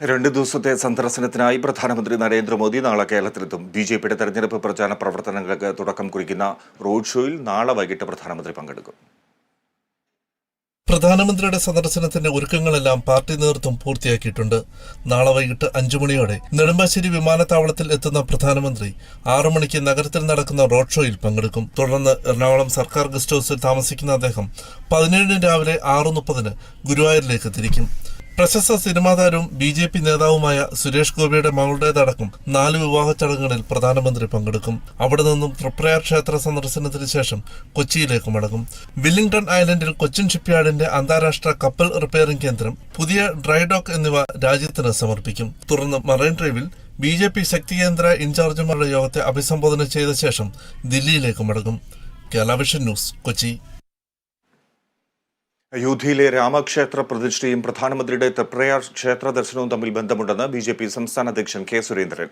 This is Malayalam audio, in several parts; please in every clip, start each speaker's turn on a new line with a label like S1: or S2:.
S1: രണ്ട് ദിവസത്തെ സന്ദർശനത്തിനായി പ്രധാനമന്ത്രി നരേന്ദ്രമോദി നാളെ കേരളത്തിലെത്തും. ബി ജെ പിയുടെ തെരഞ്ഞെടുപ്പ് പ്രചാരണ പ്രവർത്തനങ്ങൾക്ക് തുടക്കം കുറിക്കുന്ന റോഡ് ഷോയിൽ നാളെ വൈകിട്ട് പ്രധാനമന്ത്രി പങ്കെടുക്കും.
S2: പ്രധാനമന്ത്രിയുടെ സന്ദർശനത്തിന്റെ ഒരുക്കങ്ങളെല്ലാം പാർട്ടി നേതൃത്വം പൂർത്തിയാക്കിയിട്ടുണ്ട്. നാളെ വൈകിട്ട് അഞ്ചു മണിയോടെ നെടുമ്പാശ്ശേരി വിമാനത്താവളത്തിൽ എത്തുന്ന പ്രധാനമന്ത്രി ആറു മണിക്ക് നഗരത്തിൽ നടക്കുന്ന റോഡ് ഷോയിൽ പങ്കെടുക്കും. തുടർന്ന് എറണാകുളം സർക്കാർ ഗസ്റ്റ് ഹൌസിൽ താമസിക്കുന്ന അദ്ദേഹം പതിനേഴിന് രാവിലെ ആറു മുപ്പതിന് ഗുരുവായൂരിലേക്ക് തിരിക്കും. പ്രശസ്ത സിനിമാ താരവും ബി ജെ പി നേതാവുമായ സുരേഷ് ഗോപിയുടെ മകളുടേതടക്കം നാല് വിവാഹ ചടങ്ങുകളിൽ പ്രധാനമന്ത്രി പങ്കെടുക്കും. അവിടെ നിന്നും തൃപ്രയാർ ക്ഷേത്ര സന്ദർശനത്തിന് ശേഷം കൊച്ചിയിലേക്ക് മടങ്ങും. വില്ലിംഗ്ടൺ ഐലൻഡിൽ കൊച്ചിൻ ഷിപ്പ്യാർഡിന്റെ അന്താരാഷ്ട്ര കപ്പൽ റിപ്പയറിംഗ് കേന്ദ്രം പുതിയ ഡ്രൈ ഡോക്ക് എന്നിവ രാജ്യത്തിന് സമർപ്പിക്കും. തുടർന്ന് മറൈൻ ഡ്രൈവിൽ ബി ജെ പി ശക്തി കേന്ദ്ര ഇൻചാർജുമാരുടെ യോഗത്തെ അഭിസംബോധന ചെയ്ത ശേഷം ദില്ലിയിലേക്ക് മടങ്ങും. Kerala vision news Kochi.
S1: അയോധ്യയിലെ രാമക്ഷേത്ര പ്രതിഷ്ഠയും പ്രധാനമന്ത്രിയുടെ തൃപ്രയാർ ക്ഷേത്ര ദർശനവും തമ്മിൽ ബന്ധമുണ്ടെന്ന് ബി ജെ പി സംസ്ഥാന അധ്യക്ഷൻ കെ സുരേന്ദ്രൻ.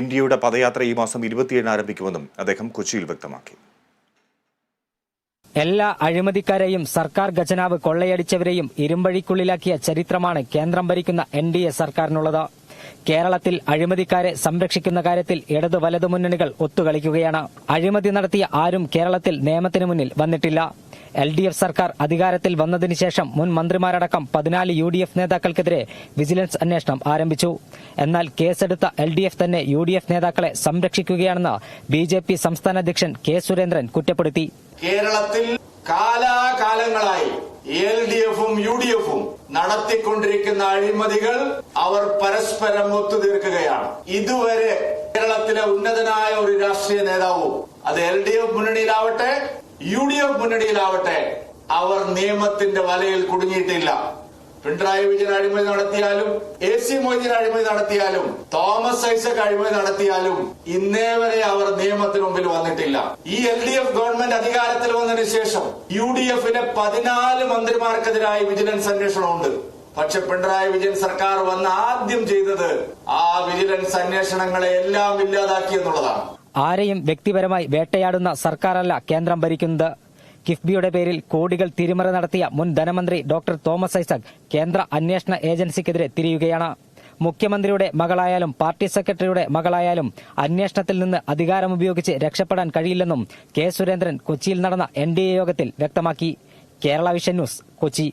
S1: ഇന്ത്യയുടെ പദയാത്ര ഈ മാസം ഇരുപത്തിയേഴിന് ആരംഭിക്കുമെന്നും അദ്ദേഹം കൊച്ചിയിൽ വ്യക്തമാക്കി.
S3: എല്ലാ അഴിമതിക്കാരെയും സർക്കാർ ഖജനാവ് കൊള്ളയടിച്ചവരെയും ഇരുമ്പഴിക്കുള്ളിലാക്കിയ ചരിത്രമാണ് കേന്ദ്രം ഭരിക്കുന്ന എൻ ഡി എ സർക്കാരിനുള്ളത്. കേരളത്തിൽ അഴിമതിക്കാരെ സംരക്ഷിക്കുന്ന കാര്യത്തിൽ ഇടതു വലതു മുന്നണികൾ ഒത്തുകളിക്കുകയാണ്. അഴിമതി നടത്തിയ ആരും കേരളത്തിൽ നിയമത്തിന് മുന്നിൽ വന്നിട്ടില്ല. എൽ ഡി എഫ് സർക്കാർ അധികാരത്തിൽ വന്നതിന് ശേഷം മുൻ മന്ത്രിമാരടക്കം പതിനാല് യു ഡി എഫ് നേതാക്കൾക്കെതിരെ വിജിലൻസ് അന്വേഷണം ആരംഭിച്ചു. എന്നാൽ കേസെടുത്ത എൽ ഡി എഫ് തന്നെ യു ഡി എഫ് നേതാക്കളെ സംരക്ഷിക്കുകയാണെന്ന് ബി ജെ പി സംസ്ഥാന അധ്യക്ഷൻ കെ സുരേന്ദ്രൻ കുറ്റപ്പെടുത്തി.
S4: കേരളത്തിൽ കാലാകാലങ്ങളായി എൽ ഡി എഫും യു ഡി എഫും നടത്തിക്കൊണ്ടിരിക്കുന്ന അഴിമതികൾ അവർ പരസ്പരം ഒത്തുതീർക്കുകയാണ്. ഇതുവരെ കേരളത്തിലെ ഉന്നതനായ ഒരു രാഷ്ട്രീയ നേതാവും അത് എൽ ഡി എഫ് മുന്നണിയിലാവട്ടെ യു ഡി എഫ് മുന്നണിയിലാവട്ടെ അവർ നിയമത്തിന്റെ വലയിൽ കുടുങ്ങിയിട്ടില്ല. പിണറായി വിജയൻ അഴിമതി നടത്തിയാലും എ സി മൊയ്തീൻ അഴിമതി നടത്തിയാലും തോമസ് ഐസക് അഴിമതി നടത്തിയാലും ഇന്നേ വരെ അവർ നിയമത്തിന് മുമ്പിൽ വന്നിട്ടില്ല. ഈ എൽ ഡി എഫ് ഗവൺമെന്റ് അധികാരത്തിൽ വന്നതിന് ശേഷം യു ഡി എഫിലെ പതിനാല് മന്ത്രിമാർക്കെതിരായി വിജിലൻസ് അന്വേഷണമുണ്ട്. പക്ഷെ പിണറായി വിജയൻ സർക്കാർ വന്ന് ആദ്യം ചെയ്തത് ആ വിജിലൻസ് അന്വേഷണങ്ങളെ എല്ലാം ഇല്ലാതാക്കി എന്നുള്ളതാണ്.
S3: ആരെയും വ്യക്തിപരമായി വേട്ടയാടുന്ന സർക്കാരല്ല കേന്ദ്രം ഭരിക്കുന്നത്. കിഫ്ബിയുടെ പേരിൽ കോടികൾ തിരിമറി നടത്തിയ മുൻ ധനമന്ത്രി ഡോക്ടർ തോമസ് ഐസക് കേന്ദ്ര അന്വേഷണ ഏജൻസിക്കെതിരെ തിരിയുകയാണ്. മുഖ്യമന്ത്രിയുടെ മകളായാലും പാർട്ടി സെക്രട്ടറിയുടെ മകളായാലും അന്വേഷണത്തിൽ നിന്ന് അധികാരം ഉപയോഗിച്ച് രക്ഷപ്പെടാൻ കഴിയില്ലെന്നും കെ സുരേന്ദ്രൻ കൊച്ചിയിൽ നടന്ന എൻ യോഗത്തിൽ വ്യക്തമാക്കി. Kerala vision news Kochi.